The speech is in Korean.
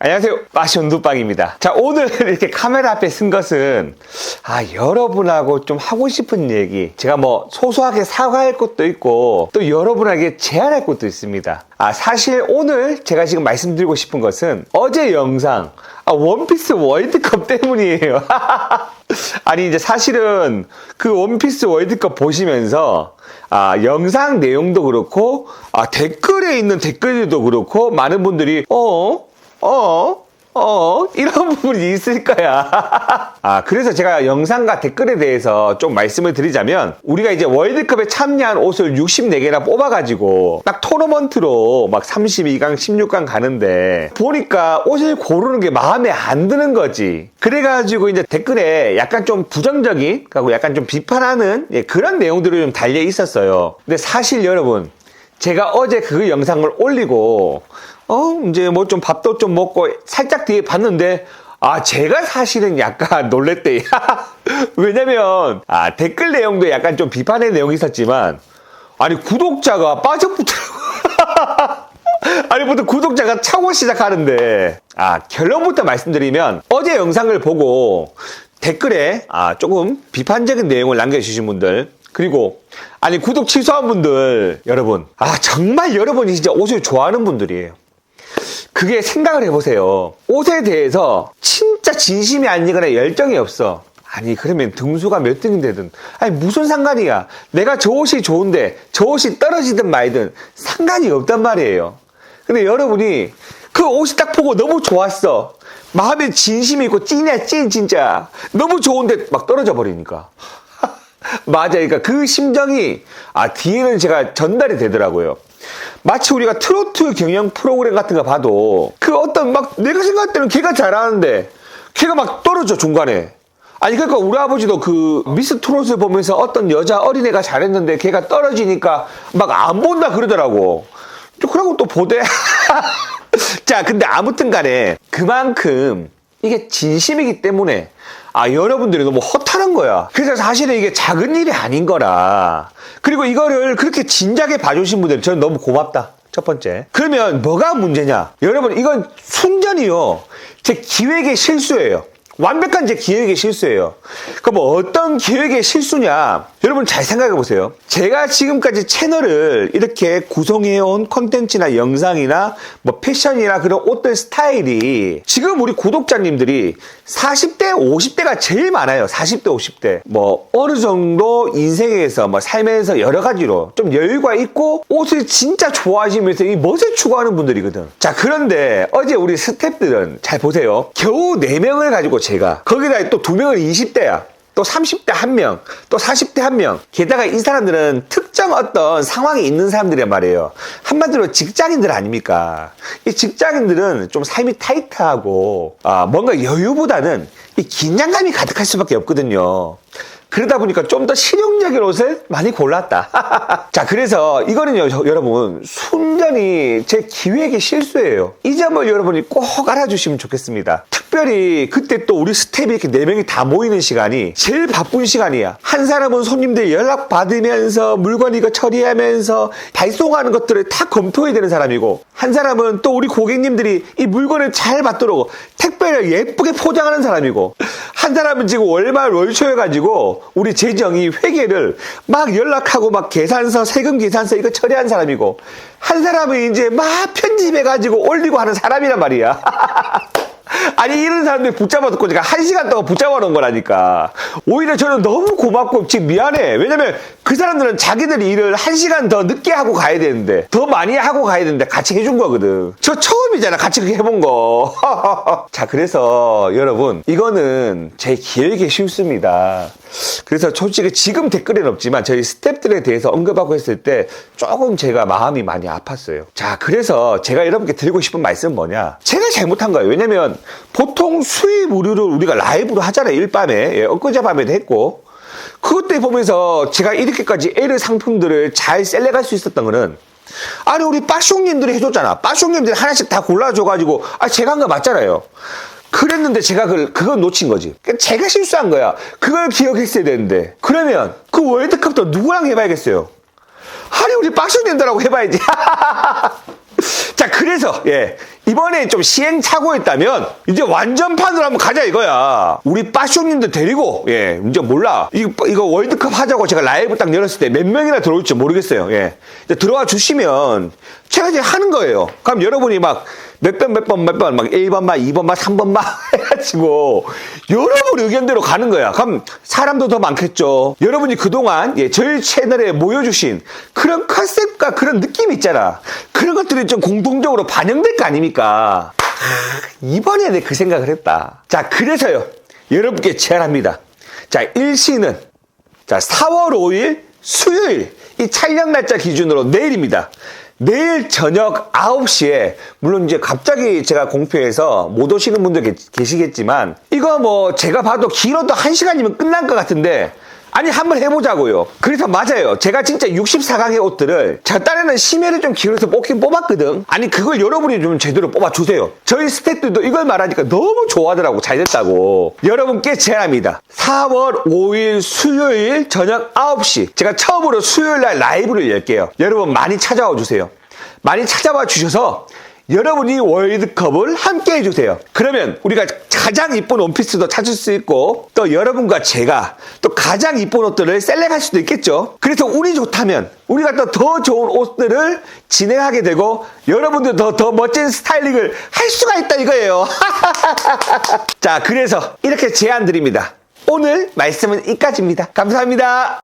안녕하세요. 마시온두빵입니다. 자, 오늘 이렇게 카메라 앞에 쓴 것은, 아, 여러분하고 좀 하고 싶은 얘기. 제가 뭐, 소소하게 사과할 것도 있고, 또 여러분에게 제안할 것도 있습니다. 아, 사실 오늘 제가 지금 말씀드리고 싶은 것은, 어제 영상, 아, 원피스 월드컵 때문이에요. 아니, 이제 사실은 그 원피스 월드컵 보시면서, 아, 영상 내용도 그렇고, 아, 댓글에 있는 댓글들도 그렇고, 많은 분들이, 어? 어? 어? 이런 부분이 있을 거야. 아, 그래서 제가 영상과 댓글에 대해서 좀 말씀을 드리자면, 우리가 이제 월드컵에 참여한 옷을 64개나 뽑아가지고, 딱 토너먼트로 막 32강, 16강 가는데, 보니까 옷을 고르는 게 마음에 안 드는 거지. 그래가지고 이제 댓글에 약간 좀 부정적인, 하고 약간 좀 비판하는 예, 그런 내용들이 좀 달려 있었어요. 근데 사실 여러분, 제가 어제 그 영상을 올리고, 어, 이제 뭐 좀 밥도 좀 먹고 살짝 뒤에 봤는데, 아, 제가 사실은 약간 놀랬대. 왜냐면, 아, 댓글 내용도 약간 좀 비판의 내용이 있었지만, 아니, 구독자가 빠져붙더라고. 아니, 보통 구독자가 차고 시작하는데, 아, 결론부터 말씀드리면, 어제 영상을 보고 댓글에, 아, 조금 비판적인 내용을 남겨주신 분들, 그리고, 아니, 구독 취소한 분들, 여러분, 아, 정말 여러분이 진짜 옷을 좋아하는 분들이에요. 그게 생각을 해보세요. 옷에 대해서 진짜 진심이 아니거나 열정이 없어. 아니, 그러면 등수가 몇 등인데든. 아니, 무슨 상관이야. 내가 저 옷이 좋은데, 저 옷이 떨어지든 말든 상관이 없단 말이에요. 근데 여러분이 그 옷이 딱 보고 너무 좋았어. 마음에 진심이 있고 찐이야, 찐, 진짜. 너무 좋은데 막 떨어져 버리니까. 맞아요. 그러니까 그 심정이, 아, 뒤에는 제가 전달이 되더라고요. 마치 우리가 트로트 경영 프로그램 같은 거 봐도 그 어떤 막 내가 생각할 때는 걔가 잘하는데 걔가 막 떨어져 중간에. 아니 그러니까 우리 아버지도 그 미스 트롯을 보면서 어떤 여자 어린애가 잘했는데 걔가 떨어지니까 막 안 본다 그러더라고. 그러고 또 보대. 자 근데 아무튼 간에 그만큼 이게 진심이기 때문에 아 여러분들이 너무 허탈한 거야. 그래서 사실은 이게 작은 일이 아닌 거라. 그리고 이거를 그렇게 진작에 봐주신 분들 저는 너무 고맙다. 첫 번째. 그러면 뭐가 문제냐? 여러분 이건 순전히요. 제 기획의 실수예요. 완벽한 제 기획의 실수예요. 그럼 뭐 어떤 기획의 실수냐? 여러분 잘 생각해 보세요. 제가 지금까지 채널을 이렇게 구성해 온 컨텐츠나 영상이나 뭐 패션이나 그런 옷들 스타일이 지금 우리 구독자님들이 40대, 50대가 제일 많아요. 40대, 50대. 뭐 어느 정도 인생에서 뭐 삶에서 여러 가지로 좀 여유가 있고 옷을 진짜 좋아하시면서 이 멋을 추구하는 분들이거든. 자, 그런데 어제 우리 스탭들은 잘 보세요. 겨우 4명을 가지고 제가 거기다 또두 명은 20대야. 또 30대 한 명, 또 40대 한 명. 게다가 이 사람들은 특정 어떤 상황이 있는 사람들이란 말이에요. 한마디로 직장인들 아닙니까? 이 직장인들은 좀 삶이 타이트하고, 아, 뭔가 여유보다는 이 긴장감이 가득할 수밖에 없거든요. 그러다 보니까 좀 더 실용적인 옷을 많이 골랐다. 자, 그래서 이거는요, 저- 여러분, 순 전히 제 기획의 실수예요. 이 점을 여러분이 꼭 알아주시면 좋겠습니다. 특별히 그때 또 우리 스텝이 이렇게 네 명이 다 모이는 시간이 제일 바쁜 시간이야. 한 사람은 손님들 연락 받으면서 물건 이거 처리하면서 발송하는 것들을 다 검토해야 되는 사람이고, 한 사람은 또 우리 고객님들이 이 물건을 잘 받도록 택배를 예쁘게 포장하는 사람이고, 한 사람은 지금 월말 월초 해가지고 우리 재정이 회계를 막 연락하고 막 계산서 세금 계산서 이거 처리한 사람이고 한 사람은 이제 막 편집해가지고 올리고 하는 사람이란 말이야. 아니 이런 사람들이 붙잡아뒀고 제가 한 시간 동안 붙잡아 놓은 거라니까 오히려 저는 너무 고맙고 지금 미안해 왜냐면 그 사람들은 자기들이 일을 한 시간 더 늦게 하고 가야 되는데 더 많이 하고 가야 되는데 같이 해준 거거든 저 처음이잖아 같이 그렇게 해본 거자 그래서 여러분 이거는 제 기획의 실수입니다 그래서 솔직히 지금 댓글에는 없지만 저희 스탭들에 대해서 언급하고 했을 때 조금 제가 마음이 많이 아팠어요. 자, 그래서 제가 여러분께 드리고 싶은 말씀은 뭐냐? 제가 잘못한 거예요. 왜냐면 보통 수입 우류를 우리가 라이브로 하잖아요. 일밤에. 예, 엊그제 밤에도 했고. 그것 때 보면서 제가 이렇게까지 에르 상품들을 잘 셀렉할 수 있었던 거는 아니 우리 빠숑님들이 해줬잖아. 빠숑님들이 하나씩 다 골라줘가지고 아 제가 한 거 맞잖아요. 그랬는데 제가 그걸, 그걸 놓친 거지. 그러니까 제가 실수한 거야. 그걸 기억했어야 되는데. 그러면 그 월드컵도 누구랑 해봐야겠어요? 아니, 우리 박수님들하고 해봐야지. 자, 그래서, 예. 이번에 좀 시행착오였다면, 이제 완전판으로 한번 가자 이거야. 우리 빠쇼님들 데리고, 예. 이제 몰라. 이거, 이거 월드컵 하자고 제가 라이브 딱 열었을 때 몇 명이나 들어올지 모르겠어요. 예. 들어와 주시면, 제가 이제 하는 거예요. 그럼 여러분이 막, 몇 번, 몇 번, 몇 번, 막 1번만, 2번만, 3번만 해가지고, 여러분 의견대로 가는 거야. 그럼 사람도 더 많겠죠. 여러분이 그동안, 예, 저희 채널에 모여주신 그런 컨셉과 그런 느낌 있잖아. 그런 것들이 좀 공통적으로 반영될 거 아닙니까? 하, 이번에 내그 생각을 했다. 자, 그래서요. 여러분께 제안합니다. 자, 일시는 자, 4월 5일 수요일 이 촬영 날짜 기준으로 내일입니다. 내일 저녁 9시에 물론 이제 갑자기 제가 공표해서 못 오시는 분들 계- 계시겠지만 이거 뭐 제가 봐도 길어도 1시간이면 끝난 것 같은데 아니 한번 해보자고요. 그래서 맞아요. 제가 진짜 64강의 옷들을 저 딴에는 심해를 좀 기울여서 뽑긴 뽑았거든. 아니 그걸 여러분이 좀 제대로 뽑아주세요. 저희 스태프들도 이걸 말하니까 너무 좋아하더라고. 잘 됐다고. 여러분께 제안합니다. 4월 5일 수요일 저녁 9시 제가 처음으로 수요일 날 라이브를 열게요. 여러분 많이 찾아와 주세요. 많이 찾아와 주셔서 여러분이 월드컵을 함께 해주세요. 그러면 우리가 가장 이쁜 원피스도 찾을 수 있고 또 여러분과 제가 또 가장 이쁜 옷들을 셀렉할 수도 있겠죠. 그래서 운이 좋다면 우리가 또 더 좋은 옷들을 진행하게 되고 여러분들 더, 더 멋진 스타일링을 할 수가 있다 이거예요. 자, 그래서 이렇게 제안 드립니다. 오늘 말씀은 이까지입니다. 감사합니다.